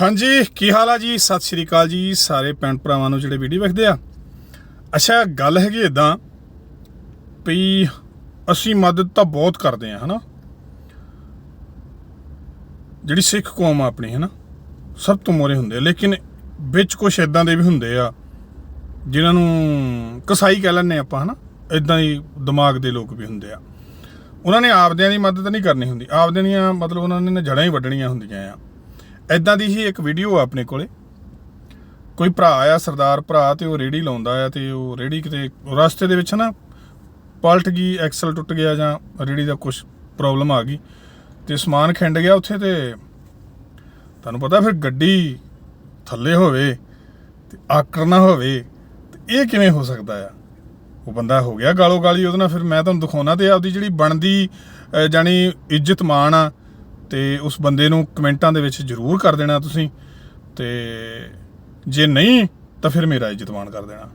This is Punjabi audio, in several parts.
ਹਾਂਜੀ, ਕੀ ਹਾਲ ਆ ਜੀ? ਸਤਿ ਸ਼੍ਰੀ ਅਕਾਲ ਜੀ। ਸਾਰੇ ਭੈਣ ਭਰਾਵਾਂ ਨੂੰ ਜਿਹੜੇ ਵੀਡੀਓ ਵੇਖਦੇ ਆ। ਅੱਛਾ, ਗੱਲ ਹੈਗੀ ਇਦਾਂ ਵੀ ਅਸੀਂ ਮਦਦ ਤਾਂ ਬਹੁਤ ਕਰਦੇ ਆ, ਹਨਾ? ਜਿਹੜੀ ਸਿੱਖ ਕੌਮ ਆ ਆਪਣੀ, ਹਨਾ? ਸਭ ਤੋਂ ਮੋਰੇ ਹੁੰਦੇ ਆ। ਲੇਕਿਨ ਵਿੱਚ ਕੁਝ ਇਦਾਂ ਦੇ ਵੀ ਹੁੰਦੇ ਆ, ਜਿਨ੍ਹਾਂ ਨੂੰ ਕਸਾਈ ਕਹਿ ਲੈਂਦੇ ਆਪਾਂ, ਹਨਾ? ਇਦਾਂ ਹੀ ਦਿਮਾਗ ਦੇ ਲੋਕ ਵੀ ਹੁੰਦੇ ਆ। ਉਹਨਾਂ ਨੇ ਆਪਦਿਆਂ ਦੀ ਮਦਦ ਨਹੀਂ ਕਰਨੀ ਹੁੰਦੀ। ਆਪਦਿਆਂ ਦੀਆਂ ਮਤਲਬ ਉਹਨਾਂ ਨੇ ਜੜਾਂ ਹੀ ਵੱਢਣੀਆਂ ਹੁੰਦੀਆਂ ਆ। ਐਦਾਂ ਦੀ ਹੀ ਇੱਕ ਵੀਡੀਓ ਆ ਆਪਣੇ ਕੋਲੇ। ਕੋਈ ਭਰਾ ਆ ਸਰਦਾਰ ਭਰਾ ਤੇ ਉਹ ਰੇੜੀ ਲਾਉਂਦਾ ਆ ਤੇ ਉਹ ਰੇੜੀ ਕਿਤੇ ਰਸਤੇ ਦੇ ਵਿੱਚ ਨਾ ਪਲਟ ਗਈ ਐਕਸਲ ਟੁੱਟ ਗਿਆ ਜਾਂ ਰੇੜੀ ਦਾ ਕੁਝ ਪ੍ਰੋਬਲਮ ਆ ਗਈ ਤੇ ਸਮਾਨ ਖਿੰਡ ਗਿਆ ਉੱਥੇ ਤੇ ਤੁਹਾਨੂੰ ਪਤਾ ਫਿਰ ਗੱਡੀ ਥੱਲੇ ਹੋਵੇ ਤੇ ਆਕੜ ਨਾ ਹੋਵੇ ਤੇ ਇਹ ਕਿਵੇਂ ਹੋ ਸਕਦਾ ਆ? ਉਹ ਬੰਦਾ ਹੋ ਗਿਆ ਗਾਲੋ ਗਾਲੀ ਉਹਦੇ ਨਾਲ ਫਿਰ ਮੈਂ ਤੁਹਾਨੂੰ ਦਿਖਾਉਣਾ ਤੇ ਆਪਦੀ ਜਿਹੜੀ ਬਣਦੀ ਅਹ, ਜਾਣੀ ਇੱਜ਼ਤ ਮਾਣ ਆ ਤੇ ਉਸ ਬੰਦੇ ਨੂੰ ਕਮੈਂਟਾਂ ਦੇ ਵਿੱਚ ਜਰੂਰ ਕਰ ਦੇਣਾ ਤੁਸੀਂ। ਤੇ ਜੇ ਨਹੀਂ, ਤਾਂ ਫਿਰ ਮੇਰਾ ਇੱਜ਼ਤ ਕਰ ਦੇਣਾ।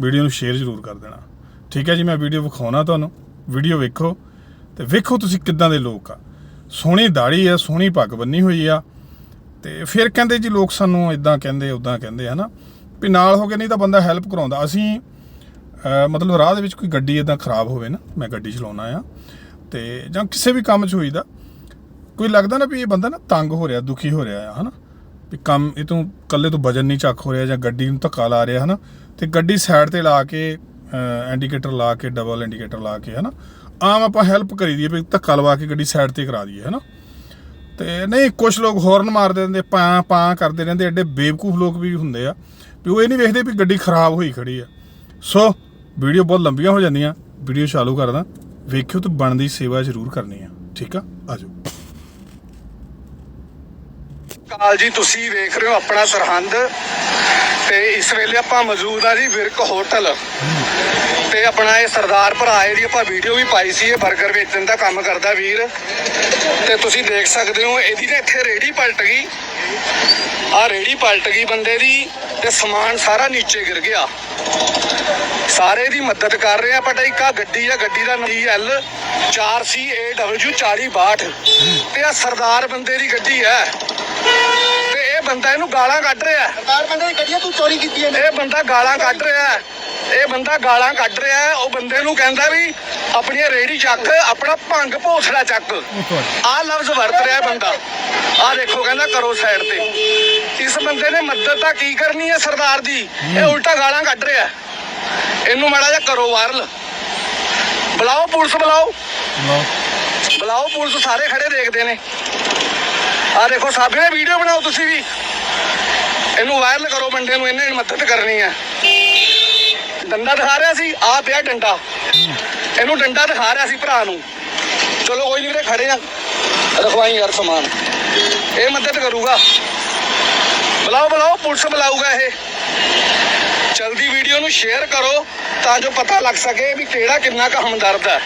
ਵੀਡੀਓ ਨੂੰ ਸ਼ੇਅਰ ਜਰੂਰ ਕਰ ਦੇਣਾ। ਠੀਕ ਹੈ ਜੀ, ਮੈਂ ਵੀਡੀਓ ਵਿਖਾਉਣਾ ਤੁਹਾਨੂੰ। ਵੀਡੀਓ ਵੇਖੋ ਤੇ ਵੇਖੋ ਤੁਸੀਂ ਕਿੱਦਾਂ ਦੇ ਲੋਕ ਆ। ਸੋਹਣੀ ਦਾੜੀ ਆ, ਸੋਹਣੀ ਪੱਗ ਬੰਨੀ ਹੋਈ ਆ। ਤੇ ਫਿਰ ਕਹਿੰਦੇ ਜੀ ਲੋਕ ਸਾਨੂੰ ਇਦਾਂ ਕਹਿੰਦੇ ਉਦਾਂ ਕਹਿੰਦੇ, ਹਨਾ? ਵੀ ਨਾਲ ਹੋ ਕੇ ਨਹੀਂ ਤਾਂ ਬੰਦਾ ਹੈਲਪ ਕਰਾਉਂਦਾ। ਅਸੀਂ ਮਤਲਬ ਰਾਹ ਦੇ ਵਿੱਚ ਕੋਈ ਗੱਡੀ ਇਦਾਂ ਖਰਾਬ ਹੋਵੇ ਨਾ, ਮੈਂ ਗੱਡੀ ਚਲਾਉਣਾ ਆ। ਤੇ ਜਾਂ ਕਿਸੇ ਵੀ ਕੰਮ 'ਚ ਹੋਈਦਾ ਕੋਈ ਲੱਗਦਾ ਨਾ ਵੀ ਇਹ ਬੰਦਾ ਨਾ ਤੰਗ ਹੋ ਰਿਹਾ, ਦੁਖੀ ਹੋ ਰਿਹਾ ਆ, ਹਨਾ? ਵੀ ਕੰਮ ਇਹ ਤੋਂ ਕੱਲੇ ਤੋਂ ਵਜਨ ਨਹੀਂ ਚੱਕ ਹੋ ਰਿਹਾ ਜਾਂ ਗੱਡੀ ਨੂੰ ਧੱਕਾ ਲਾ ਰਿਹਾ, ਹਨਾ? ਤੇ ਗੱਡੀ ਸਾਈਡ ਤੇ ਲਾ ਕੇ ਇੰਡੀਕੇਟਰ ਲਾ ਕੇ ਡਬਲ ਇੰਡੀਕੇਟਰ ਲਾ ਕੇ, ਹਨਾ? ਆਮ ਆਪਾਂ ਹੈਲਪ ਕਰੀ ਦਈਏ ਵੀ ਧੱਕਾ ਲਵਾ ਕੇ ਗੱਡੀ ਸਾਈਡ ਤੇ ਕਰਾ ਦਈਏ, ਹਨਾ? ਤੇ ਨਹੀਂ ਕੁਝ ਲੋਕ ਹੌਰਨ ਮਾਰਦੇ ਰਹਿੰਦੇ ਪਾਂ ਪਾਂ ਕਰਦੇ ਰਹਿੰਦੇ, ਐਡੇ ਬੇਵਕੂਫ ਲੋਕ ਵੀ ਹੁੰਦੇ ਆ, ਵੀ ਉਹ ਇਹ ਨਹੀਂ ਵੇਖਦੇ ਵੀ ਗੱਡੀ ਖਰਾਬ ਹੋਈ ਖੜੀ ਆ। ਸੋ, ਵੀਡੀਓ ਬਹੁਤ ਲੰਬੀਆਂ ਹੋ ਜਾਂਦੀਆਂ, ਵੀਡੀਓ ਚਾਲੂ ਕਰਦਾ, ਵੇਖਿਓ ਤੇ ਬਣਦੀ ਸੇਵਾ ਜ਼ਰੂਰ ਕਰਨੀ ਆ, ਠੀਕ ਆ? ਆਜੋ। ਕਾਲ ਜੀ, ਤੁਸੀਂ ਵੇਖ ਰਹੇ ਹੋ ਆਪਣਾ ਸਰਹੰਦ ਤੇ ਇਸ ਵੇਲੇ ਆਪਾਂ ਮੌਜੂਦ ਆ ਜੀ ਵਿਰਕ ਹੋਟਲ। ਤੇ ਆਪਣਾ ਇਹ ਸਰਦਾਰ ਭਰਾ ਹੈ ਜਿਹੜੀ ਆਪਾਂ ਵੀਡੀਓ ਵੀ ਪਾਈ ਸੀ, ਇਹ 버ਗਰ ਵੇਚਣ ਦਾ ਕੰਮ ਕਰਦਾ ਵੀਰ। ਤੇ ਤੁਸੀਂ ਦੇਖ ਸਕਦੇ ਹੋ, ਇਹਦੀ ਤਾਂ ਇੱਥੇ ਰੇੜੀ ਪਲਟ ਗਈ। ਆ ਰੇੜੀ ਪਲਟ ਗਈ ਬੰਦੇ ਦੀ ਤੇ ਸਮਾਨ ਸਾਰਾ ਨੀਚੇ ਗਿਰ ਗਿਆ। ਸਾਰੇ ਦੀ ਮਦਦ ਕਰ ਰਹੇ ਆ ਬਟ ਇੱਕ ਆ ਗੱਡੀ ਆ, ਗੱਡੀ ਦਾ ਨੰਬਰ ਐਲ 4CAW 4062 ਤੇ ਆ ਸਰਦਾਰ ਬੰਦੇ ਦੀ ਗੱਡੀ ਹੈ। ਬੰਦਾ ਇਹਨੂੰ ਗਾਲਾਂ ਕੱਢ ਰਿਹਾ ਹੈ। ਸਰਦਾਰ ਬੰਦੇ ਦੀ ਗੱਡੀਆਂ ਤੂੰ ਚੋਰੀ ਕੀਤੀ ਹੈ। ਇਹ ਬੰਦਾ ਗਾਲਾਂ ਕੱਢ ਰਿਹਾ ਹੈ। ਇਹ ਬੰਦਾ ਗਾਲਾਂ ਕੱਢ ਰਿਹਾ ਹੈ। ਉਹ ਬੰਦੇ ਨੂੰ ਕਹਿੰਦਾ ਵੀ ਆਪਣੀ ਰੇੜੀ ਚੱਕ ਆਪਣਾ ਭੰਗ ਭੋਸੜਾ ਚੱਕ। ਆਹ ਲਫ਼ਜ਼ ਵਰਤ ਰਿਹਾ ਹੈ ਬੰਦਾ। ਆਹ ਦੇਖੋ ਕਹਿੰਦਾ ਕਰੋ ਸਾਈਡ ਤੇ। ਇਸ ਬੰਦੇ ਨੇ ਮਦਦ ਤਾਂ ਕੀ ਕਰਨੀ ਹੈ ਸਰਦਾਰ ਦੀ ਇਹ ਉਲਟਾ ਗਾਲਾਂ ਕੱਢ ਰਿਹਾ ਹੈ। ਇਹਨੂੰ ਮਾੜਾ ਜਿਹਾ ਕਰੋ ਵਾਇਰਲ ਬੁਲਾਓ ਪੁਲਿਸ ਬੁਲਾਓ। ਬੁਲਾਓ ਪੁਲਿਸ ਸਾਰੇ ਖੜੇ ਦੇਖਦੇ ਨੇ। ਆਹ ਦੇਖੋ ਸਾਬੇ ਨੇ ਵੀਡੀਓ ਬਣਾਓ ਤੁਸੀਂ ਵੀ। ਇਹਨੂੰ ਵਾਇਰਲ ਕਰੋ ਬੰਦੇ ਨੂੰ ਇਹਨੇ ਮਦਦ ਕਰਨੀ ਹੈ। ਡੰਡਾ ਦਿਖਾ ਰਿਹਾ ਸੀ ਆ ਪਿਆ ਡੰਡਾ। ਇਹਨੂੰ ਡੰਡਾ ਦਿਖਾ ਰਿਹਾ ਸੀ ਭਰਾ ਨੂੰ। ਚਲੋ ਕੋਈ ਨਹੀਂ ਵੀਰੇ ਖੜੇ ਆ। ਰਖਵਾਈ ਯਾਰ ਸਮਾਨ। ਇਹ ਮਦਦ ਕਰੂਗਾ। ਬੁਲਾਓ ਬੁਲਾਓ ਪੁਲਿਸ ਬੁਲਾਊਗਾ ਇਹ। ਜਲਦੀ ਵੀਡੀਓ ਨੂੰ ਸ਼ੇਅਰ ਕਰੋ ਤਾਂ ਜੋ ਪਤਾ ਲੱਗ ਸਕੇ ਵੀ ਕਿਹੜਾ ਕਿੰਨਾ ਕੁ ਹਮਦਰਦ ਹੈ।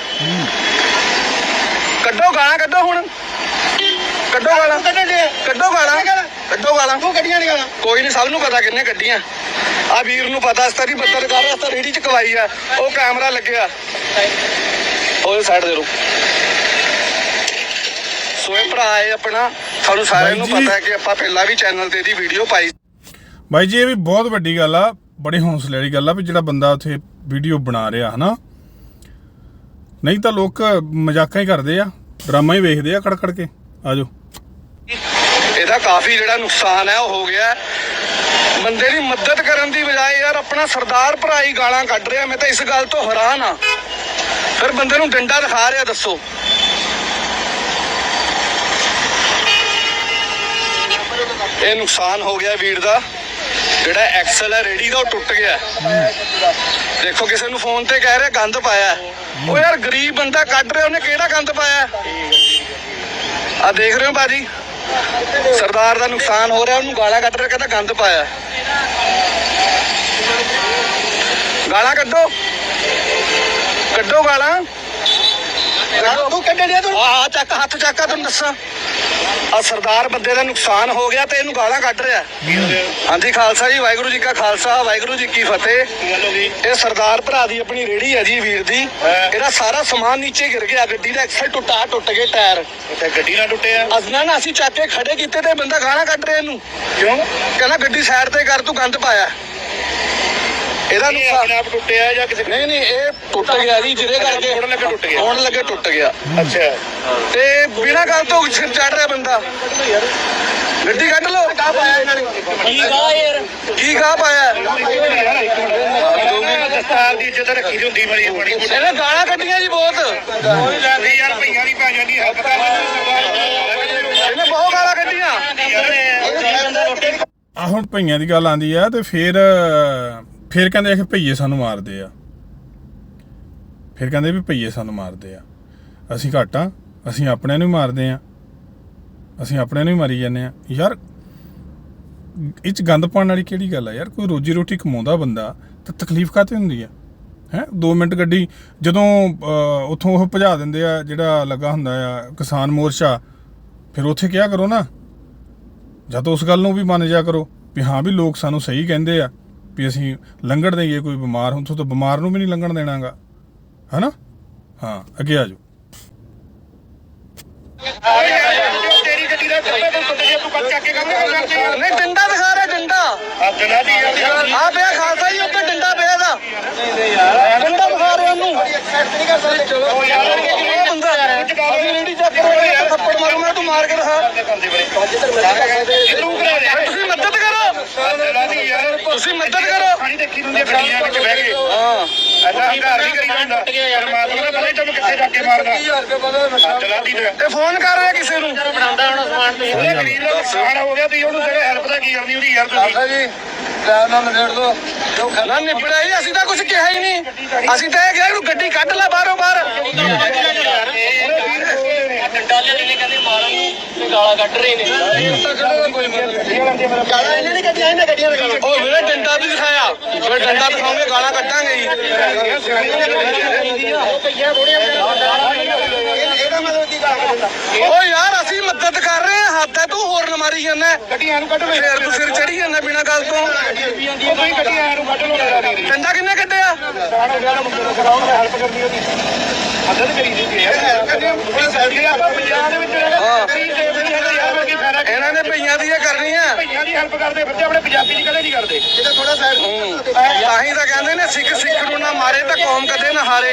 ਕੱਢੋ ਗਾਲਾਂ ਕੱਢੋ ਹੁਣ। ਕੱਢੋ ਗਾਲਾਂ। ਕੱਢਣ ਦੇ ਕੱਢੋ ਗਾਲਾਂ। ਕੱਢੋ ਗਾਲਾਂ। ਤੂੰ ਗੱਡੀਆਂ ਨਹੀਂ ਗਾਲਾਂ। ਕੋਈ ਨਹੀਂ ਸਭ ਨੂੰ ਪਤਾ ਕਿੰਨੇ ਕੱਢੀਆਂ। ਆ ਵੀਰ ਨੂੰ ਪਤਾ ਇਸ ਤਰ੍ਹਾਂ ਬੱਤਰ ਕਰ ਰਿਹਾ ਤਾਂ ਰੇੜੀ ਚ ਕਵਾਈ ਆ। ਉਹ ਕੈਮਰਾ ਲੱਗਿਆ। ਉਹ ਸਾਈਡ ਦੇ ਰੋ ਸੋ ਇਹ ਭਰਾ ਹੈ ਆਪਣਾ। ਤੁਹਾਨੂੰ ਸਾਰਿਆਂ ਨੂੰ ਬਾਈ ਜੀ। ਪਤਾ ਹੈ ਕਿ ਆਪਾਂ ਪਹਿਲਾਂ ਵੀ ਚੈਨਲ ਤੇ ਇਹਦੀ ਵੀਡੀਓ ਪਾਈ ਬਾਈ ਜੀ ਇਹ ਵੀ ਬਹੁਤ ਵੱਡੀ ਗੱਲ ਆ ਬੜੇ ਹੌਸਲੇ ਵਾਲੀ ਗੱਲ ਆ ਵੀ ਜਿਹੜਾ ਬੰਦਾ ਉੱਥੇ ਵੀਡੀਓ ਬਣਾ ਰਿਹਾ ਹਨਾ? ਨਹੀਂ ਤਾਂ ਲੋਕ ਮਜ਼ਾਕਾਂ ਹੀ ਕਰਦੇ ਆ ਡਰਾਮਾ ਹੀ ਵੇਖਦੇ ਆ ਕੜ ਕੜ ਕੇ ਆਜੋ ਇਹਦਾ ਕਾਫੀ ਜਿਹੜਾ ਨੁਕਸਾਨ ਹੈ, ਉਹ ਹੋ ਗਿਆ ਬੰਦੇ ਦੀ ਮਦਦ ਕਰਨ ਦੀ ਬਜਾਏ ਯਾਰ ਆਪਣਾ ਸਰਦਾਰ ਭਰਾ ਹੀ ਗਾਲਾਂ ਕੱਢ ਰਿਹਾ, ਮੈਂ ਤਾਂ ਇਸ ਗੱਲ ਤੋਂ ਹੈਰਾਨ ਆ ਫਿਰ ਬੰਦੇ ਨੂੰ ਡੰਡਾ ਦਿਖਾ ਰਿਹਾ, ਦੱਸੋ। ਇਹ ਨੁਕਸਾਨ ਹੋ ਗਿਆ ਵੀਰ ਦਾ। ਜਿਹੜਾ ਐਕਸਲ ਹੈ ਰੇੜੀ ਦਾ, ਉਹ ਟੁੱਟ ਗਿਆ। ਦੇਖੋ, ਕਿਸੇ ਨੂੰ ਫੋਨ ਤੇ ਕਹਿ ਰਿਹਾ, ਗੰਦ ਪਾਇਆ ਉਹ ਯਾਰ ਗਰੀਬ ਬੰਦਾ ਕੱਢ ਰਿਹਾ, ਉਹਨੇ ਕਿਹੜਾ ਗੰਦ ਪਾਇਆ ਆ ਦੇਖ ਰਹੇ ਹੋ ਬਾਜੀ ਸਰਦਾਰ ਦਾ ਨੁਕਸਾਨ ਹੋ ਰਿਹਾ, ਉਹਨੂੰ ਗਾਲਾਂ ਕੱਢ ਰਿਹਾ ਕਹਿੰਦਾ ਗੰਦ ਪਾਇਆ। ਗਾਲਾਂ ਕੱਢੋ। ਕੱਢੋ ਗਾਲਾਂ। ਤੂੰ ਕੱਢਣ ਦੇ ਤੂੰ? ਆ ਚੱਕ ਹੱਥ ਚੱਕਾ ਤੈਨੂੰ ਦੱਸਾਂ। ਆ ਸਰਦਾਰ ਬੰਦੇ ਦਾ ਨੁਕਸਾਨ ਹੋ ਗਿਆ ਤੇ ਇਹਨੂੰ ਗਾਲਾਂ ਕੱਢ ਰਿਹਾ। ਹਾਂਜੀ ਖਾਲਸਾ ਜੀ ਵਾਹਿਗੁਰੂ ਜੀ ਕਾ ਖਾਲਸਾ ਵਾਹਿਗੁਰੂ ਜੀ ਕੀ ਫਤਿਹ। ਇਹ ਸਰਦਾਰ ਭਰਾ ਦੀ ਆਪਣੀ ਰੇੜੀ ਹੈ ਜੀ ਵੀਰ ਦੀ। ਇਹਦਾ ਸਾਰਾ ਸਮਾਨ ਨੀਚੇ ਗਿਰ ਗਿਆ ਗੱਡੀ ਦਾ ਐਕਸਲ ਟੁੱਟਾ ਟੁੱਟ ਗਏ ਟਾਇਰ। ਤੇ ਗੱਡੀ ਨਾਲ ਟੁੱਟਿਆ ਅਸਨਾ ਨਾ ਅਸੀਂ ਚੱਕ ਕੇ ਖੜੇ ਕੀਤੇ ਤੇ ਬੰਦਾ ਗਾਲਾਂ ਕੱਢ ਰਿਹਾ ਇਹਨੂੰ। ਕਿਉਂ? ਕਹਿੰਦਾ ਗੱਡੀ ਸਾਈਡ ਤੇ ਕਰ ਤੂੰ ਗੰਦ ਪਾਇਆ। ਇਹਦਾ ਇਹ ਨੁਕਸਾਨ ਆਪਣੇ ਆਪ ਟੁੱਟਿਆ ਜਾਂ ਕਿਸੇ ਨਹੀਂ ਨਹੀਂ ਇਹ ਟੁੱਟ ਗਿਆ ਜੀ ਜਿਹਦੇ ਕਰਕੇ ਹੋਣ ਲੱਗੇ ਟੁੱਟ ਗਿਆ। ਹੋਣ ਲੱਗੇ ਟੁੱਟ ਗਿਆ। ਅੱਛਾ। ਤੇ ਬਿਨਾਂ ਗੱਲ ਤੋਂ ਸਿਰ ਚੜ ਰਿਹਾ ਬੰਦਾ। ਗੱਡੀ ਕੱਢ ਲਓ। ਕਾ ਪਾਇਆ ਇਹਨਾਂ ਨੇ? ਕੀ ਗਾ ਯਾਰ? ਕੀ ਕਾ ਪਾਇਆ? ਦਸਤਾਰ ਦੀ ਇੱਜ਼ਤ ਰੱਖੀ ਦੀ ਹੁੰਦੀ ਬੜੀ ਬੜੀ ਇਹਨੇ ਗਾਲਾਂ ਕੱਢੀਆਂ ਜੀ ਬਹੁਤ। ਕੋਈ ਜਾਂਦੀ ਯਾਰ ਭਈਆਂ ਦੀ ਪੈ ਜਾਂਦੀ ਹੱਕ ਤਾਂ ਇਹਨੇ ਬਹੁਤ ਗਾਲਾਂ ਕੱਢੀਆਂ। ਆ ਹੁਣ ਭਈਆਂ ਦੀ ਗੱਲ ਆਂਦੀ ਆ ਤੇ ਫਿਰ ਫਿਰ ਕਹਿੰਦੇ ਆ ਕਿ ਭਈਏ ਸਾਨੂੰ ਮਾਰਦੇ ਆ। ਫਿਰ ਕਹਿੰਦੇ ਵੀ ਭਈਏ ਸਾਨੂੰ ਮਾਰਦੇ ਆ। ਅਸੀਂ ਘੱਟ ਆ ਅਸੀਂ ਆਪਣਿਆਂ ਨੂੰ ਹੀ ਮਾਰਦੇ ਆ। ਅਸੀਂ ਆਪਣਿਆਂ ਨੂੰ ਹੀ ਮਾਰੀ ਜਾਂਦੇ ਆ। ਯਾਰ ਇਹ ਚ ਗੰਦ ਪਾਉਣ ਵਾਲੀ ਕਿਹੜੀ ਗੱਲ ਆ ਯਾਰ? ਕੋਈ ਰੋਜੀ ਰੋਟੀ ਕਮਾਉਂਦਾ ਬੰਦਾ ਤਾਂ ਤਕਲੀਫ ਕਾਤੇ ਹੁੰਦੀ ਆ? ਹੈ? 2 ਮਿੰਟ ਗੱਡੀ ਜਦੋਂ ਅਹ, ਉੱਥੋਂ ਉਹ ਭਜਾ ਦਿੰਦੇ ਆ ਜਿਹੜਾ ਲੱਗਾ ਹੁੰਦਾ ਆ ਕਿਸਾਨ ਮੋਰਚਾ ਫਿਰ ਉੱਥੇ ਕਿਹਾ ਕਰੋ ਨਾ? ਜਾਂ ਤਾਂ ਉਸ ਗੱਲ ਨੂੰ ਵੀ ਮੰਨ ਜਾ ਕਰੋ ਵੀ ਹਾਂ ਵੀ ਲੋਕ ਸਾਨੂੰ ਸਹੀ ਕਹਿੰਦੇ ਆ। ਵੀ ਅਸੀਂ ਲੰਘਣ ਦੇਈਏ, ਕੋਈ ਬਿਮਾਰ ਹੁੰਥੋਂ ਤਾਂ ਬਿਮਾਰ ਨੂੰ ਵੀ ਨਹੀਂ ਲੰਘਣ ਦੇਣਾਗਾ। ਹੈਨਾ? ਹਾਂ, ਅੱਗੇ ਆ ਜਾਓ। ਤੇਰੀ ਗੱਡੀ ਦਾ ਟੁੱਟੇ ਤੋਂ ਟੁੱਟ ਗਿਆ ਤੂੰ ਕੱਟ ਕੇ ਕੰਮ ਕਰਦੀ ਨਹੀਂ, ਡੰਡਾ ਦਿਖਾ ਰਿਹਾ, ਡੰਡਾ। ਆ ਜਨਾ ਦੀ ਆ ਪਿਆ ਖਾਲਸਾ ਜੀ, ਉੱਤੇ ਡੰਡਾ ਪਿਆ ਦਾ ਡੰਡਾ ਦਿਖਾ ਰਿਹਾ ਉਹਨੂੰ ਉਹ ਯਾਰ ਉਹ ਬੰਦਾ, ਅਸੀਂ ਰੇੜੀ ਚੱਕ ਰਿਹਾ ਥੱਪੜ ਮਾਰੂਗਾ, ਤੂੰ ਮਾਰ ਕੇ ਦਿਖਾ। ਇਹਨੂੰ ਕਰਾ ਰਿਹਾ ਤੁਸੀਂ ਮਦਦ ਕਰੋ ਜਨਾ ਦੀ ਯਾਰ ਤੁਸੀਂ ਮਦਦ ਦੇਖੀ ਹੁੰਦੀ ਗੱਡੀਆਂ ਵਿੱਚ ਬਹਿ ਕੇ ਹਾਂ। ਐਦਾਂ ਹੰਕਾਰ ਨਹੀਂ ਕਰੀ ਜਾਂਦਾ ਪਰਮਾਤਮਾ ਦਾ ਪਤਾ ਹੀ ਤੈਨੂੰ ਕਿੱਥੇ ਜਾ ਕੇ ਮਾਰਦਾ। ਜਨਾ ਦੀ ਤੇ ਤੇ ਫੋਨ ਕਰ ਰਿਹਾ ਕਿਸੇ ਨੂੰ? ਉਹਦੇ ਗਰੀਬ ਦਾ ਨੁਕਸਾਨ ਹੋ ਗਿਆ ਤੁਸੀਂ ਉਹਨੂੰ ਜਿਹੜੇ ਹੈਲਪ ਦਾ ਕੀ ਕਰਨੀ ਉਹਦੀ ਯਾਰ ਤੁਸੀਂ। ਜੀ ਟਾਈਮ ਨਾਲ ਨਿਬੇੜ ਦੋ। ਨਾ ਨਿਬੜਿਆ ਅਸੀਂ ਤਾਂ ਕੁਝ ਕਿਹਾ ਹੀ ਨਹੀਂ ਅਸੀਂ ਤਾਂ ਇਹ ਕਿਹਾ ਇਹਨੂੰ ਗੱਡੀ ਕੱਢ ਲੈ ਬਾਹਰੋਂ ਬਾਹਰ। ਉਹ ਵੀਰੇ ਡੰਡਾ ਵੀ ਦਿਖਾਇਆ। ਫਿਰ ਡੰਡਾ ਦਿਖਾਉਂਗੇ, ਗਾਲਾਂ ਕੱਢਾਂਗੇ ਜੀ। ਓ ਯਾਰ, ਅਸੀਂ ਮਦਦ ਕਰ ਰਹੇ ਹਾਂ। ਹੱਥ ਹੈ, ਤੂੰ ਹੋਰ ਨਾ ਮਾਰੀ ਜਾਂਦਾ ਗੱਡੀਆਂ ਨੂੰ ਕੱਢ ਲੋ ਫੇਰ ਤੂੰ ਸਿਰ ਚੜੀ ਜਾਂਦਾ ਬਿਨਾਂ ਗੱਲ ਤੋਂ। ਡੰਡਾ ਕਿੰਨੇ ਕੱਢਿਆ? ਹੈਲਪ ਕਰਨੀ ਉਹਦੀ ਮਦਦ ਕਰੀ ਦੀ ਯਾਰ ਆਪਾਂ ਪੰਜਾਬ ਦੇ ਵਿੱਚ ਹਾਂ। ਇਹਨਾਂ ਨੇ ਭਈਆਂ ਦੀ ਇਹ ਕਰਨੀ ਆ ਭਈਆਂ ਦੀ ਹੈਲਪ ਕਰਦੇ ਫਿਰਦੇ ਆਪਣੇ ਪੰਜਾਬੀ ਦੀ ਕਦੇ ਨਹੀਂ ਕਰਦੇ। ਹੂੰ। ਤਾਂ ਹੀ ਤਾਂ ਕਹਿੰਦੇ ਨੇ ਸਿੱਖ ਸਿੱਖ ਨੂੰ ਨਾ ਮਾਰੇ ਤਾਂ ਕੌਮ ਕਦੇ ਨਾ ਹਾਰੇ।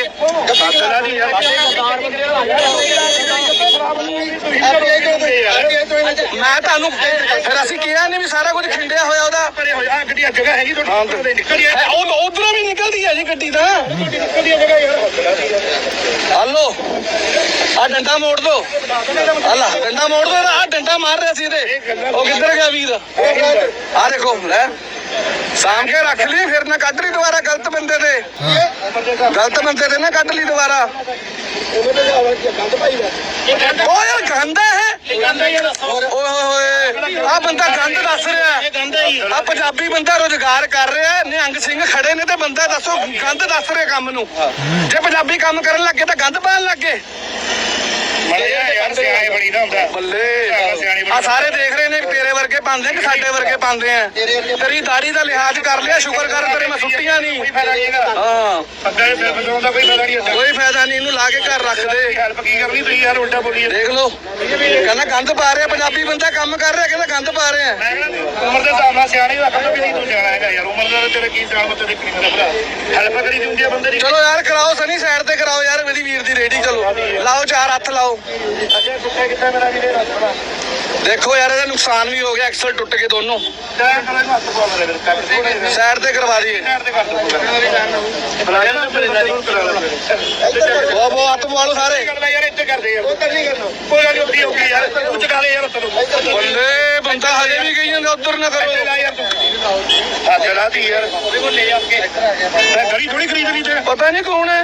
ਯਾਰ ਮੈਂ ਤੁਹਾਨੂੰ ਫਿਰ ਅਸੀਂ ਕਿਹਾ ਨਹੀਂ ਵੀ ਸਾਰਾ ਕੁਝ ਖਿੰਡਿਆ ਹੋਇਆ ਉਹਦਾ। ਪਰੇ ਹੋ ਜਾ ਗੱਡੀਆਂ ਜਗ੍ਹਾ ਹੈਗੀ ਤੁਹਾਡੀ ਨਿਕਲ ਹੈ, ਉਹ ਉਧਰੋਂ ਵੀ ਨਿਕਲਦੀ ਹੈ ਜੀ ਗੱਡੀ ਤਾਂ। ਨਿਕਲ ਜਗ੍ਹਾ ਯਾਰ। ਹਲੋ ਆ ਡੰਡਾ ਮੋੜ ਦੋ। ਹਲਾ ਡੰਡਾ ਮੋੜ ਦੋ ਆ ਡੰਡਾ ਮਾਰ ਰਿਹਾ ਸੀ ਇਹਦੇ। ਉਹ ਕਿੱਧਰ ਗਿਆ ਵੀਰ? ਆ ਦੇਖੋ ਲੈ ਸਾਂਭ ਕੇ ਰੱਖ ਲਈ, ਫਿਰ ਨਾ ਕੱਢ ਲਈ ਦੁਬਾਰਾ ਗਲਤ ਬੰਦੇ ਤੇ। ਗਲਤ ਬੰਦੇ ਤੇ ਨਾ ਕੱਢ ਲਈ ਦੁਬਾਰਾ। ਉਹ ਯਾਰ ਗੰਦਾ ਹੈ ਓਏ ਹੋਏ ਆ ਬੰਦਾ ਗੰਦ ਦੱਸ ਰਿਹਾ। ਆ ਪੰਜਾਬੀ ਬੰਦਾ ਰੋਜ਼ਗਾਰ ਕਰ ਰਿਹਾ ਨਿਹੰਗ ਸਿੰਘ ਖੜੇ ਨੇ ਤੇ ਬੰਦਾ ਦੱਸੋ, ਗੰਦ ਦੱਸ ਰਿਹਾ ਕੰਮ ਨੂੰ। ਜੇ ਪੰਜਾਬੀ ਕੰਮ ਕਰਨ ਲੱਗੇ ਤਾਂ ਗੰਦ ਪਾਣ ਲੱਗੇ। ਮੜਿਆ ਯਾਰ ਸਿਆਣੇ ਬਣੀ ਦਾ ਹੁੰਦਾ। ਬੱਲੇ। ਆ ਸਾਰੇ ਦੇਖ ਰਹੇ ਨੇ ਤੇਰੇ ਵਰਗੇ ਪਾਉਂਦੇ ਕਿ ਸਾਡੇ ਵਰਗੇ ਪਾਉਂਦੇ ਆ। ਤੇਰੀ ਦਾੜੀ ਦਾ ਲਿਹਾਜ਼ ਕਰ ਲਿਆ ਸ਼ੁਕਰ ਕਰ ਤੇਰੇ ਮੈਂ ਸੁੱਟੀਆਂ ਨਹੀਂ ਹਾਂ। ਅੱਗੇ ਫਿਰ ਬਚਾਉਣ ਦਾ ਕੋਈ ਫਾਇਦਾ ਨਹੀਂ ਹੁੰਦਾ। ਕੋਈ ਫਾਇਦਾ ਨਹੀਂ ਇਹਨੂੰ ਲਾ ਕੇ ਘਰ ਰੱਖ ਦੇ। ਹੈਲਪ ਕੀ ਕਰਨੀ ਤੁਸੀਂ ਯਾਰ ਉਲਟਾ ਬੋਲੀਏ ਦੇਖ ਲਓ। ਕਹਿੰਦਾ ਗੰਦ ਪਾ ਰਿਹਾ ਪੰਜਾਬੀ ਬੰਦਾ ਕੰਮ ਕਰ ਰਿਹਾ ਕਹਿੰਦਾ ਗੰਦ ਪਾ ਰਿਹਾ। ਉਮਰ ਦੇ ਹਿਸਾਬ ਨਾਲ ਸਿਆਣੇ ਦਾ ਕੰਮ ਵੀ ਨਹੀਂ ਤੂੰ ਜਾਣਾ ਹੈਗਾ ਯਾਰ। ਉਮਰ ਦਾ ਤੇਰੇ ਕੀ ਜਾਣ ਮਤੇ ਦੇਖਣੀ ਮੇਰਾ ਭਰਾ। ਹੈਲਪ ਕਰੀ ਦੀ ਹੁੰਦੀ ਆ ਬੰਦੇ ਦੀ। ਚਲੋ ਯਾਰ ਕਰਾਓ ਸਨੀ ਸਾਈਡ ਤੇ ਕਰਾਓ ਯਾਰ ਮੇਰੀ ਵੀਰ ਦੀ ਰੇਡੀ ਚਲੋ। ਲਾਓ ਚਾਰ ਹੱਥ ਲਾਓ। ਅੱਗੇ ਟੁੱਟੇ ਕਿੱਥੇ ਮੇਰਾ ਵੀਰੇ ਰਸਤਾ ਦੇਖੋ ਯਾਰ ਇਹਦਾ ਨੁਕਸਾਨ ਵੀ ਹੋ ਗਿਆ ਐਕਸਲ ਟੁੱਟ ਗਏ ਦੋਨੋਂ। ਮੇਰੇ ਸਾਈਡ ਤੇ ਕਰਵਾ ਦਈਏ। ਮੇਰੇ ਬਹੁਤ ਬਹੁਤ ਹੱਥ ਪਵਾ ਲਓ। ਸਾਰੇ ਕਰਦਾ ਯਾਰ ਇੱਥੇ ਕਰਦੇ ਯਾਰ ਉੱਧਰ ਨਹੀਂ ਕਰਨਾ। ਕੋਈ ਗੱਲ ਨਹੀਂ ਉੱਧਰ ਯਾਰ। ਤੂੰ ਚਕਾ ਦੇ ਯਾਰ ਤੈਨੂੰ ਬੱਲੇ ਬੰਦਾ ਹਜੇ ਵੀ ਕਹੀ ਜਾਂਦਾ ਉਧਰ ਨਾ ਕਰੋ। ਕੇ। ਪਤਾ ਨਹੀਂ ਕੌਣ ਹੈ।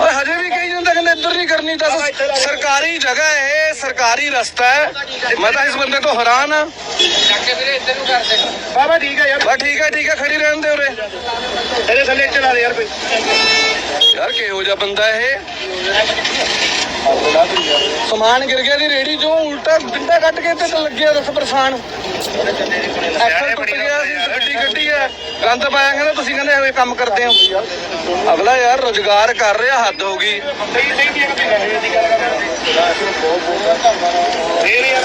ਓਏ ਹਜੇ ਵੀ ਕਹੀ ਜਾਂਦਾ ਕਹਿੰਦੇ ਇੱਧਰ ਨਹੀਂ ਕਰਨੀ ਤਾਂ ਸਰਕਾਰੀ ਜਗ੍ਹਾ ਹੈ ਸਰਕਾਰੀ ਰਸਤਾ ਹੈ। ਮੈਂ ਤਾਂ ਇਸ ਬੰਦੇ ਤੋਂ ਹੈਰਾਨ ਆ। ਬਾਬਾ ਠੀਕ ਹੈ ਯਾਰ। ਬਸ ਠੀਕ ਹੈ ਠੀਕ ਹੈ ਖੜੀ ਰਹਿਣ ਦੇ ਉਰੇ। ਇਹਦੇ ਥੱਲੇ ਚਲਾ ਦੇ ਯਾਰ ਕੋਈ ਯਾਰ ਕਿਹੋ ਜਿਹਾ ਬੰਦਾ ਇਹ? ਸਮਾਨ ਗਿਰ ਗਿਆ ਦੀ ਰੇੜੀ ਚੋਂ ਉਲਟਾ ਡੰਡਾ ਕੱਟ ਕੇ ਤੇ ਲੱਗਿਆ ਦੱਸ ਪਰੇਸ਼ਾਨ। ਐਕਸਲ ਟੁੱਟ ਗਿਆ ਸੀ, ਗੱਡੀ ਗੱਡੀ ਹੈ। ਗੰਦ ਪਾਇਆ ਕਹਿੰਦਾ, ਤੁਸੀਂ ਕਹਿੰਦੇ ਐਵੇਂ ਕੰਮ ਕਰਦੇ ਹੋ? ਅਗਲਾ ਯਾਰ ਰੋਜ਼ਗਾਰ ਕਰ ਰਿਹਾ, ਹੱਦ ਹੋ ਗਈ। ਫੇਰ ਯਾਰ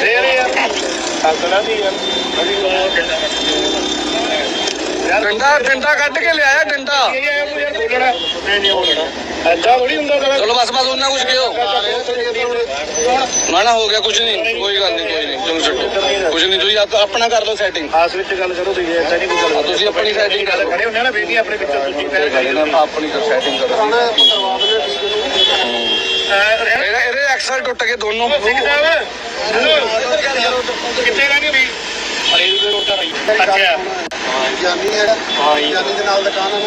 ਫੇਰ ਯਾਰ ਹੱਸਣਾ ਵੀ ਯਾਰ ਡੰਡਾ ਡੰਡਾ ਕੱਢ ਕੇ ਲਿਆਇਆ ਡੰਡਾ। ਇਹ ਯਾਰ ਤੂੰ ਯਾਰ ਬੋਲਣਾ ਨਹੀਂ ਨਹੀਂ ਬੋਲਣਾ ਐਦਾਂ ਥੋੜੀ ਹੁੰਦਾ ਗੱਲ ਚਲੋ ਬਸ ਬਸ ਉਹਨਾਂ ਕੁਝ ਕਿਹੋ। ਨਾ ਨਾ ਹੋ ਗਿਆ ਕੁਝ ਨਹੀਂ। ਕੋਈ ਗੱਲ ਨਹੀਂ ਕੋਈ ਨਹੀਂ। ਚਲੋ ਛੱਡੋ। ਕੁਝ ਨਹੀਂ ਤੁਸੀਂ ਆਪ- ਆਪਣਾ ਕਰ ਲਓ ਸੈਟਿੰਗ ਆਸ ਵਿੱਚ ਗੱਲ ਕਰੋ ਤੁਸੀਂ ਐਦਾਂ ਨਹੀਂ ਕੋਈ ਗੱਲ ਤੁਸੀਂ ਆਪਣੀ setting ਕਰੋ। ਖੜੇ ਹੁੰਦੇ ਆ ਨਾ ਬੇਬੀ ਆਪਣੇ ਵਿੱਚੋਂ ਦੂਜੀ ਪੈਰ ਆਪਣੀ ਸੈਟਿੰਗ ਕਰੋ। ਇਹਦੇ ਇਹਦੇ ਐਕਸਲ ਟੁੱਟ ਗਏ ਦੋਨੋਂ। ਸਿੰਘ ਸਾਹਿਬ ਹੈਲੋ ਕਿੱਥੇ ਰਹਿੰਦੇ ਵੀ ਅਰੇ ਇਹਦੇ ਰੋਟਾ ਰਹੀ ਅੱਛਾ। ਜਾਨੀ ਹੈਗਾ ਜਾਨੀ ਦੇ ਨਾਲ ਦੁਕਾਨ ਹੈ।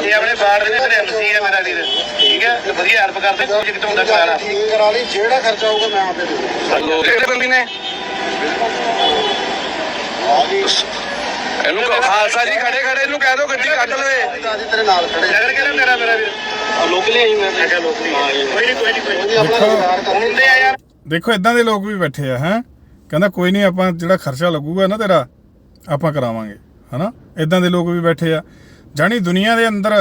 ਇਹ ਆਪਣੇ ਬਾੜ ਦੇ ਵਿੱਚ ਐਮਸੀ ਹੈ ਮੇਰਾ ਵੀਰ। ਠੀਕ ਹੈ? ਤੇ ਵਧੀਆ ਹੈਲਪ ਕਰਦੇ ਕੋਈ ਜਿੱਤ ਹੁੰਦਾ ਕਰਾਣਾ ਠੀਕ ਕਰਾ ਲਈ। ਜਿਹੜਾ ਖਰਚਾ ਹੋਊਗਾ ਮੈਂ ਆਪੇ ਦੇ ਦੂੰਗਾ। ਕਿਹੜੇ ਬੰਦੀ ਨੇ? ਇਹਨੂੰ ਕਹੋ, ਖਾਲਸਾ ਜੀ ਖੜੇ ਖੜੇ। ਇਹਨੂੰ ਕਹਿ ਦਿਓ ਗੱਡੀ ਕੱਢ ਲਵੇ। ਅਸੀਂ ਤੇਰੇ ਨਾਲ ਖੜੇ। ਨਗਰ ਕਿਹੜਾ ਮੇਰਾ ਮੇਰਾ ਵੀਰ? ਲੋਕਲੀ ਆਈ ਮੈਂ। ਅੱਛਾ ਲੋਕਲੀ ਕੋਈ ਨਹੀਂ ਕੋਈ ਨਹੀਂ ਕੋਈ ਨਹੀਂ। ਆਪਣਾ ਰੁਜ਼ਗਾਰ ਕਰ ਹੁੰਦੇ ਆ ਯਾਰ। ਦੇਖੋ ਇਦਾਂ ਦੇ ਲੋਕ ਵੀ ਬੈਠੇ ਆ ਹੈ। ਕਹਿੰਦਾ ਕੋਈ ਨਹੀਂ ਆਪਾਂ ਜਿਹੜਾ ਖਰਚਾ ਲੱਗੂਗਾ ਨਾ ਤੇਰਾ ਆਪਾਂ ਕਰਾਵਾਂਗੇ। ਹਨਾ? ਇਦਾਂ ਦੇ ਲੋਕ ਵੀ ਬੈਠੇ ਆ। ਜਾਣੀ ਦੁਨੀਆ ਦੇ ਅੰਦਰ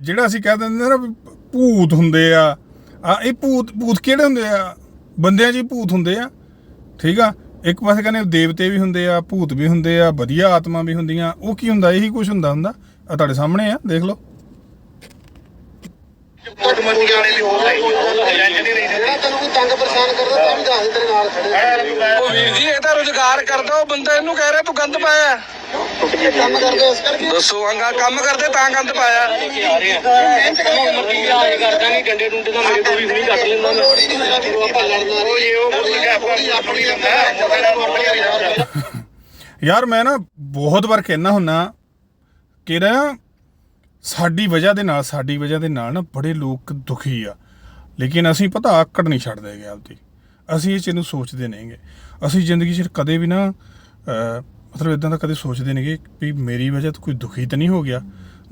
ਜਿਹੜਾ ਅਸੀਂ ਕਹਿ ਦਿੰਦੇ ਨਾ ਭੂਤ ਹੁੰਦੇ ਆ ਆ ਇਹ ਭੂਤ ਭੂਤ ਕਿਹੜੇ ਹੁੰਦੇ ਆ? ਬੰਦਿਆਂ 'ਚ ਹੀ ਭੂਤ ਹੁੰਦੇ ਆ। ਠੀਕ ਆ? ਇੱਕ ਪਾਸੇ ਕਹਿੰਦੇ ਦੇਵਤੇ ਵੀ ਹੁੰਦੇ ਆ, ਭੂਤ ਵੀ ਹੁੰਦੇ ਆ, ਵਧੀਆ ਆਤਮਾ ਵੀ ਹੁੰਦੀਆਂ। ਉਹ ਕੀ ਹੁੰਦਾ? ਇਹੀ ਕੁਝ ਹੁੰਦਾ ਹੁੰਦਾ। ਆ ਤੁਹਾਡੇ ਸਾਹਮਣੇ ਆ, ਦੇਖ ਲਓ। ਬਹੁਤ ਮੰਦੀ ਵਾਲੇ ਵੀ ਹੋ ਗਏ ਜੰਜ ਨਹੀਂ ਰਹੀ ਜਿਹੜਾ ਤੈਨੂੰ ਕੋਈ ਤੰਗ ਪਰੇਸ਼ਾਨ ਕਰਦਾ ਤਾਂ ਵੀ ਦੱਸ ਤੇਰੇ ਨਾਲ ਖੜੇ ਉਹ ਵੀਰ ਜੀ ਇਹ ਤਾਂ ਰੋਜ਼ਗਾਰ ਕਰਦਾ ਉਹ ਬੰਦਾ ਇਹਨੂੰ ਕਹਿ ਰਿਹਾ ਤੂੰ ਗੰਦ ਪਾਇਆ ਕੰਮ ਕਰਦੇ ਇਸ ਕਰਕੇ? ਦੱਸੋ ਅੰਗਾ ਕੰਮ ਕਰਦੇ ਤਾਂ ਗੰਦ ਪਾਇਆ ਲੋੜ ਹੀ। ਨਹੀਂ ਸਾਡੀ ਨੂੰ ਆਪਾਂ ਲੜਨਾ ਉਹ ਇਹ ਉਹ ਮੁੱਲ ਕੇ ਆਪਾਂ ਆਪਣੀ ਆਪਣੀ ਯਾਰ ਮੈਂ ਨਾ ਬਹੁਤ ਵਾਰ ਕਹਿਣਾ ਹੁੰਨਾ ਕਿ ਨਾ ਸਾਡੀ ਵਜ੍ਹਾ ਦੇ ਨਾਲ, ਸਾਡੀ ਵਜ੍ਹਾ ਦੇ ਨਾਲ ਨਾ ਬੜੇ ਲੋਕ ਦੁਖੀ ਆ। ਲੇਕਿਨ ਅਸੀਂ ਪਤਾ ਆਕੜ ਨਹੀਂ ਛੱਡਦੇ ਗੇ ਆਪਦੀ। ਅਸੀਂ ਇਹ ਚੀਜ਼ ਨੂੰ ਸੋਚਦੇ ਨਹੀਂਗੇ ਅਸੀਂ ਜ਼ਿੰਦਗੀ 'ਚ ਕਦੇ ਵੀ ਨਾ ਮਤਲਬ ਇਦਾਂ ਦਾ ਕਦੇ ਸੋਚਦੇ ਨਹੀਂਗੇ ਵੀ ਮੇਰੀ ਵਜ੍ਹਾ ਤੋਂ ਕੋਈ ਦੁਖੀ ਤਾਂ ਨਹੀਂ ਹੋ ਗਿਆ।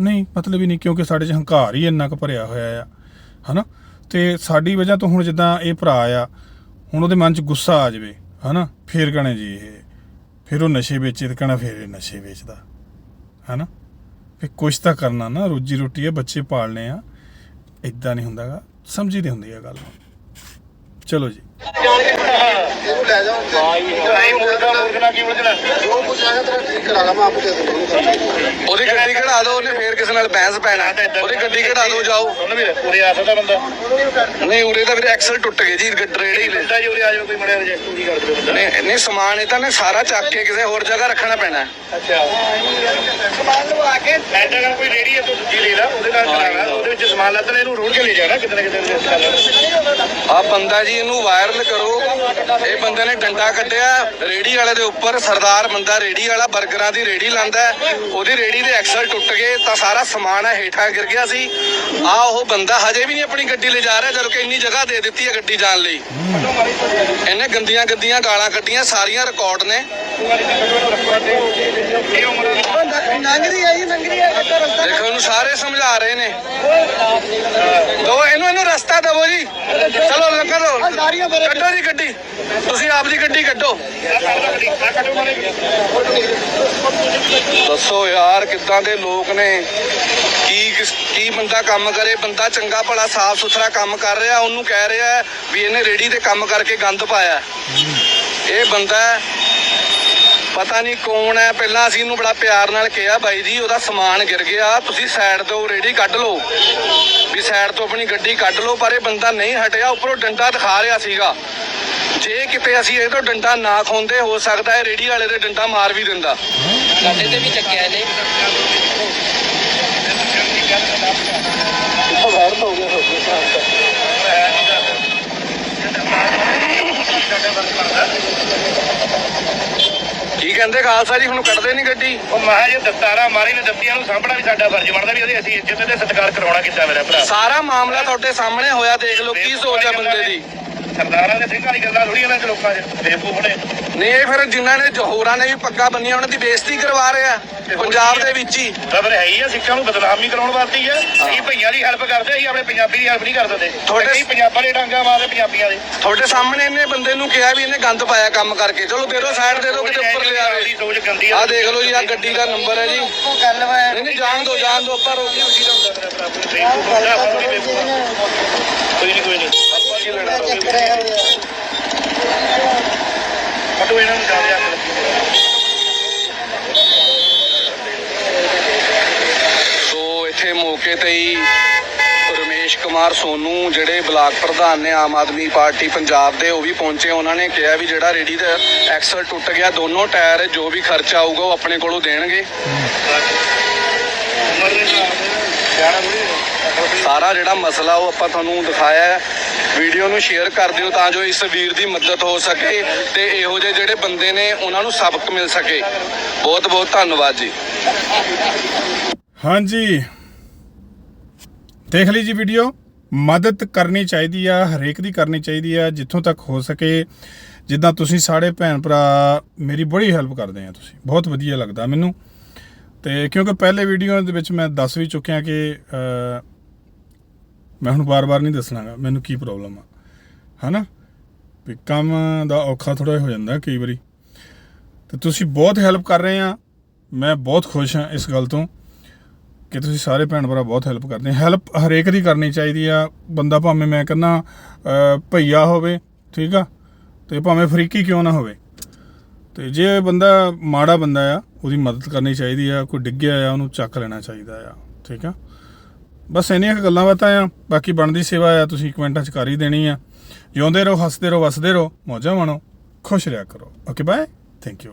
ਨਹੀਂ, ਮਤਲਬ ਹੀ ਨਹੀਂ ਕਿਉਂਕਿ ਸਾਡੇ 'ਚ ਹੰਕਾਰ ਹੀ ਇੰਨਾ ਕੁ ਭਰਿਆ ਹੋਇਆ ਆ। ਹਨਾ? ਤੇ ਸਾਡੀ ਵਜ੍ਹਾ ਤੋਂ ਹੁਣ ਜਿੱਦਾਂ ਇਹ ਭਰਾ ਆ, ਹੁਣ ਉਹਦੇ ਮਨ 'ਚ ਗੁੱਸਾ ਆ ਜਾਵੇ, ਹਨਾ? ਫੇਰ ਕਹਣੇ ਜੀ ਇਹ। ਫਿਰ ਉਹ ਨਸ਼ੇ ਵੇਚੇ ਤੇ ਕਹਣਾ ਫਿਰ ਇਹ ਨਸ਼ੇ ਵੇਚਦਾ। ਹੈਨਾ? ਵੀ ਕੁਛ ਤਾਂ ਕਰਨਾ ਨਾ, ਰੋਜੀ ਰੋਟੀ ਹੈ ਬੱਚੇ ਪਾਲਣੇ ਆ। ਇਦਾਂ ਨਹੀਂ ਹੁੰਦਾਗਾ, ਸਮਝੀ ਨਹੀਂ ਹੁੰਦੀ ਆ ਗੱਲ ਚਲੋ ਜੀ। ਇਹਨੂੰ ਲੈ ਜਾਓ ਆਈ ਮੁਰਗਾ ਮੁਰਗਾ ਕੀ ਬੁਝਣਾ ਜੋ ਕੁਝ ਹੈਗਾ ਤੇਰਾ ਠੀਕ ਕਰਾ ਲਾ ਮੈਂ ਆਪੇ ਦੇ ਦੂੰਗਾ। ਉਹਦੀ ਗੱਡੀ ਕਢਾ ਦਿਓ ਉਹਨੇ ਫੇਰ ਕਿਸੇ ਨਾਲ ਬਹਿਸ ਪੈਣਾ। ਉਹਦੀ ਗੱਡੀ ਕਢਾ ਦਿਓ ਜਾਓ। ਸੁਣ ਵੀਰ ਪੂਰੇ ਆ ਸਕਦਾ ਬੰਦਾ। ਨਹੀਂ ਉਰੇ ਤਾਂ ਵੀਰੇ ਐਕਸਲ ਟੁੱਟ ਗਏ ਜੀ ਗੱਡਰੇੜੇ ਹੀ ਲੈ। ਬੰਦਾ ਜੀ ਉਰੇ ਆ ਜਾਓ ਕੋਈ ਮੜਿਆ ਰਿਜੈਕਟ ਨਹੀਂ ਕਰ ਦੇ ਬੰਦਾ। ਨਹੀਂ ਨਹੀਂ ਸਮਾਨ ਇਹ ਤਾਂ ਨੇ ਸਾਰਾ ਚੱਕ ਕੇ ਕਿਸੇ ਹੋਰ ਜਗ੍ਹਾ ਰੱਖਣਾ ਪੈਣਾ। ਅੱਛਾ। ਸਮਾਨ ਲਵਾ ਕੇ ਐਡਾ ਕੋਈ ਰੇੜੀ ਹੈ ਤੂੰ ਦੂਜੀ ਲੈ ਲਾ ਉਹਦੇ ਨਾਲ ਚਲਾਣਾ ਉਹਦੇ ਵਿੱਚ ਸਮਾਨ ਲੱਦਣਾ ਇਹਨੂੰ ਰੋੜ ਕੇ ਲੈ ਜਾਣਾ ਕਿਤੇ ਨਾ ਕਿਤੇ ਆ ਬੰਦਾ ਜੀ ਇਹਨੂੰ ਵਾਇਰਲ ਕਰੋ। ਇਹ ਬੰਦੇ ਨੇ ਡੰਡਾ ਕੱਢਿਆ ਰੇੜੀ ਵਾਲੇ ਦੇ ਉੱਪਰ, ਸਰਦਾਰ ਬੰਦਾ ਰੇੜੀ ਵਾਲਾ 버ਗਰਾਂ ਦੀ ਰੇੜੀ ਲਾਂਦਾ ਉਹਦੀ ਰੇੜੀ ਦੇ ਐਕਸਲ ਟੁੱਟ ਗਏ, ਤਾਂ ਸਾਰਾ ਸਮਾਨ ਹੈ ਹੇਠਾਂ ਗਿਰ ਗਿਆ ਸੀ। ਆ ਉਹ ਬੰਦਾ ਹਜੇ ਵੀ ਨਹੀਂ ਆਪਣੀ ਗੱਡੀ ਲੈ ਜਾ ਰਿਹਾ ਜਦੋਂ ਕਿ ਇੰਨੀ ਜਗ੍ਹਾ ਦੇ ਦਿੱਤੀ ਹੈ ਗੱਡੀ ਜਾਣ ਲਈ। ਇਹਨੇ ਗੰਦੀਆਂ ਗੰਦੀਆਂ ਗਾਲਾਂ ਕੱਢੀਆਂ, ਸਾਰੀਆਂ ਰਿਕਾਰਡ ਨੇ। ਇਹ ਉਮਰ ਨੰਗਦੀ ਆਈ ਰਸਤਾ ਦੇਖੋ, ਇਹਨੂੰ ਸਾਰੇ ਸਮਝਾ ਰਹੇ ਨੇ। ਦੋ, ਇਹਨੂੰ ਇਹਨੂੰ ਰਸਤਾ ਦਵੋ ਜੀ। ਚਲੋ ਲੰਘ ਦੋ। ਕੱਢੋ ਜੀ ਗੱਡੀ। ਤੁਸੀਂ ਆਪ ਦੀ ਗੱਡੀ ਕੱਢੋ। ਦੱਸੋ ਯਾਰ, ਕਿੱਦਾਂ ਦੇ ਲੋਕ ਨੇ? ਕੀ ਕੀ ਬੰਦਾ ਕੰਮ ਕਰੇ? ਬੰਦਾ ਚੰਗਾ ਭਲਾ ਸਾਫ਼ ਸੁਥਰਾ ਕੰਮ ਕਰ ਰਿਹਾ, ਉਹਨੂੰ ਕਹਿ ਰਿਹਾ ਵੀ ਇਹਨੇ ਰੇੜੀ ਤੇ ਕੰਮ ਕਰਕੇ ਗੰਦ ਪਾਇਆ ਇਹ ਬੰਦਾ ਪਤਾ ਨਹੀਂ ਕੌਣ ਹੈ। ਪਹਿਲਾਂ ਅਸੀਂ ਇਹਨੂੰ ਬੜਾ ਪਿਆਰ ਨਾਲ ਕਿਹਾ, ਬਾਈ ਜੀ, ਉਹਦਾ ਸਮਾਨ ਗਿਰ ਗਿਆ। ਤੁਸੀਂ ਸਾਈਡ ਤੋਂ ਰੇੜੀ ਕੱਢ ਲਓ। ਵੀ ਸਾਈਡ ਤੋਂ ਆਪਣੀ ਗੱਡੀ ਕੱਢ ਲਓ, ਪਰ ਇਹ ਬੰਦਾ ਨਹੀਂ ਹਟਿਆ। ਉੱਪਰੋਂ ਡੰਡਾ ਦਿਖਾ ਰਿਹਾ ਸੀਗਾ। ਜੇ ਕਿਤੇ ਅਸੀਂ ਇਹ ਤੋਂ ਡੰਡਾ ਨਾ ਖੋਂਦੇ ਹੋ ਸਕਦਾ ਹੈ ਰੇੜੀ ਵਾਲੇ ਦੇ ਡੰਡਾ ਮਾਰ ਵੀ ਦਿੰਦਾ। ਸਾਡੇ ਤੇ ਵੀ ਚੱਕਿਆ ਇਹਨੇ। ਕੀ ਕਹਿੰਦੇ ਖਾਲਸਾ ਜੀ ਹੁਣ ਕੱਢਦੇ ਨਹੀਂ ਗੱਡੀ? ਉਹ ਮਹਾ ਜੇ ਦਸਤਾਰਾ ਮਾਰੀ ਨੇ ਦੱਬੀਆਂ ਨੂੰ ਸਾਂਭਣਾ ਵੀ ਸਾਡਾ ਫਰਜ਼ ਬਣਦਾ ਵੀ ਉਹਦੀ ਅਸੀਂ ਇੱਜ਼ਤ ਤੇ ਸਤਿਕਾਰ ਕਰਾਉਣਾ ਕਿੱਦਾਂ ਮੇਰਾ ਭਰਾ? ਸਾਰਾ ਮਾਮਲਾ ਤੁਹਾਡੇ ਸਾਹਮਣੇ ਹੋਇਆ ਦੇਖ ਲਓ ਕੀ ਸੋਚ ਹੈ ਬੰਦੇ ਦੀ? ਸਰਦਾਰਾਂ ਦੇ ਸਿੰਘਾਂ ਦੀ ਗੱਲਾਂ ਥੋੜੀ ਇਹਨਾਂ ਚ ਲੋਕਾਂ 'ਚ ਬੇਵਕੂਫ ਨੇ। ਨਹੀਂ ਇਹ ਫਿਰ ਜਿਨ੍ਹਾਂ ਨੇ ਜੋ ਹੋਰਾਂ ਨੇ ਵੀ ਪੱਗਾ ਬੰਨੀਆਂ ਉਹਨਾਂ ਦੀ ਬੇਇੱਜ਼ਤੀ ਕਰਵਾ ਰਿਹਾ ਪੰਜਾਬ ਦੇ ਵਿੱਚ ਹੀ। ਤਾਂ ਫਿਰ ਹੈ ਹੀ ਆ ਸਿੱਖਾਂ ਨੂੰ ਬਦਨਾਮੀ ਕਰਾਉਣ ਵਾਸਤੇ ਹੀ ਆ। ਅਸੀਂ ਭਈਆਂ ਦੀ ਹੈਲਪ ਕਰਦੇ ਅਸੀਂ ਆਪਣੇ ਪੰਜਾਬੀ ਦੀ ਹੈਲਪ ਨਹੀਂ ਕਰ ਦਿੰਦੇ ਤੁਹਾਡੇ- ਅਸੀਂ ਪੰਜਾਬਾਂ ਦੇ ਡਾਂਗਾ ਮਾਰਦੇ ਪੰਜਾਬੀਆਂ ਦੇ। ਤੁਹਾਡੇ ਸਾਹਮਣੇ ਇਹਨੇ ਬੰਦੇ ਨੂੰ ਕਿਹਾ ਵੀ ਇਹਨੇ ਗੰਦ ਪਾਇਆ ਕੰਮ ਕਰਕੇ। ਚਲੋ ਦੇ ਦਿਓ ਸਾਈਡ ਦੇ ਦਿਓ ਕਿਤੇ ਉੱਪਰ ਲਿਆ ਆਪਣੀ ਸੋਚ ਗੰਦੀ ਆ। ਦੇਖ ਲਓ ਜੀ ਆ ਗੱਡੀ ਦਾ ਨੰਬਰ ਹੈ ਜੀ। ਗੱਲ ਵਾ। ਨਹੀਂ ਨਹੀਂ ਜਾਣ ਦਿਓ ਜਾਣ ਦਿਓ ਆਪਾਂ ਰੋਕੀ ਹੋਈ ਕੋਈ ਨਹੀਂ ਕੋਈ ਨਹੀਂ। ਫਟੋ ਇਹਨਾਂ ਨੂੰ ਜਾ ਰਿਹਾ ਸੋ ਇੱਥੇ ਮੌਕੇ ਤੇ ਹੀ ਰਮੇਸ਼ ਕੁਮਾਰ ਸੋਨੂ ਜਿਹੜੇ ਬਲਾਕ ਪ੍ਰਧਾਨ ਨੇ ਆਮ ਆਦਮੀ ਪਾਰਟੀ ਪੰਜਾਬ ਦੇ ਉਹ ਵੀ ਪਹੁੰਚੇ। ਉਹਨਾਂ ਨੇ ਕਿਹਾ ਵੀ ਜਿਹੜਾ ਰੇੜੀ ਦਾ ਐਕਸਲ ਟੁੱਟ ਗਿਆ ਦੋਨੋਂ ਟਾਇਰ ਜੋ ਵੀ ਖਰਚਾ ਆਊਗਾ ਉਹ ਆਪਣੇ ਕੋਲੋਂ ਦੇਣਗੇ। ਸਾਰਾ ਜਿਹੜਾ ਮਸਲਾ ਉਹ ਆਪਾਂ ਤੁਹਾਨੂੰ ਦਿਖਾਇਆ ਹੈ। ਵੀਡੀਓ ਨੂੰ ਸ਼ੇਅਰ ਕਰ ਦਿਓ ਤਾਂ ਜੋ ਇਸ ਵੀਰ ਦੀ ਮਦਦ ਹੋ ਸਕੇ ਤੇ ਇਹੋ ਜਿਹੇ ਜਿਹੜੇ ਬੰਦੇ ਨੇ ਉਹਨਾਂ ਨੂੰ ਸਬਕ ਮਿਲ ਸਕੇ। ਬਹੁਤ ਬਹੁਤ ਧੰਨਵਾਦ ਜੀ। ਹਾਂਜੀ। ਦੇਖ ਲਈ ਜੀ ਵੀਡੀਓ। ਮਦਦ ਕਰਨੀ ਚਾਹੀਦੀ ਆ, ਹਰੇਕ ਦੀ ਕਰਨੀ ਚਾਹੀਦੀ ਆ, ਜਿੱਥੋਂ ਤੱਕ ਹੋ ਸਕੇ। ਜਿੱਦਾਂ ਤੁਸੀਂ ਸਾਰੇ ਭੈਣ ਭਰਾ, ਮੇਰੀ ਬੜੀ ਹੈਲਪ ਕਰਦੇ ਆ ਤੁਸੀਂ। ਬਹੁਤ ਵਧੀਆ ਲੱਗਦਾ ਮੈਨੂੰ। ਤੇ ਕਿਉਂਕਿ ਪਹਿਲੇ ਵੀਡੀਓ ਦੇ ਵਿੱਚ ਮੈਂ ਦੱਸ ਵੀ ਚੁੱਕਿਆ ਕਿ ਮੈਂ ਹੁਣ ਬਾਰ-ਬਾਰ ਨਹੀਂ ਦੱਸਣਾਗਾ, ਮੈਨੂੰ ਕੀ ਪ੍ਰੋਬਲਮ ਆ? ਹਨਾ? ਵੀ ਕੰਮ ਦਾ ਔਖਾ ਥੋੜਾ ਹੋ ਜਾਂਦਾ ਕਈ ਵਾਰੀ। ਤੇ ਤੁਸੀਂ ਬਹੁਤ ਹੈਲਪ ਕਰ ਰਹੇ ਆ। ਮੈਂ ਬਹੁਤ ਖੁਸ਼ ਹਾਂ ਇਸ ਗੱਲ ਤੋਂ ਕਿ ਤੁਸੀਂ ਸਾਰੇ ਭੈਣ ਭਰਾ ਬਹੁਤ ਹੈਲਪ ਕਰਦੇ ਹੈਲਪ ਹਰੇਕ ਦੀ ਕਰਨੀ ਚਾਹੀਦੀ ਆ। ਬੰਦਾ ਭਾਵੇਂ ਮੈਂ ਕਹਿੰਦਾ ਭਈਆ ਹੋਵੇ, ਠੀਕ ਆ? ਤੇ ਭਾਵੇਂ ਫਰੀਕੀ ਕਿਉਂ ਨਾ ਹੋਵੇ। ਤੇ ਜੇ ਬੰਦਾ ਮਾੜਾ ਬੰਦਾ ਆ, ਉਹਦੀ ਮਦਦ ਕਰਨੀ ਚਾਹੀਦੀ ਆ, ਕੋਈ ਡਿੱਗਿਆ ਆ, ਉਹਨੂੰ ਚੱਕ ਲੈਣਾ ਚਾਹੀਦਾ ਆ। ਠੀਕ ਆ? ਬਸ ਇੰਨੀਆਂ ਕੁ ਗੱਲਾਂ ਬਾਤਾਂ ਆ, ਬਾਕੀ ਬਣਦੀ ਸੇਵਾ ਆ, ਤੁਸੀਂ ਕਮੈਂਟਾਂ 'ਚ ਕਰ ਹੀ ਦੇਣੀ ਆ। ਜਿਉਂਦੇ ਰਹੋ, ਹੱਸਦੇ ਰਹੋ, ਵਸਦੇ ਰਹੋ, ਮੌਜਾਂ ਮਾਣੋ, ਖੁਸ਼ ਰਿਹਾ ਕਰੋ। Okay bye thank you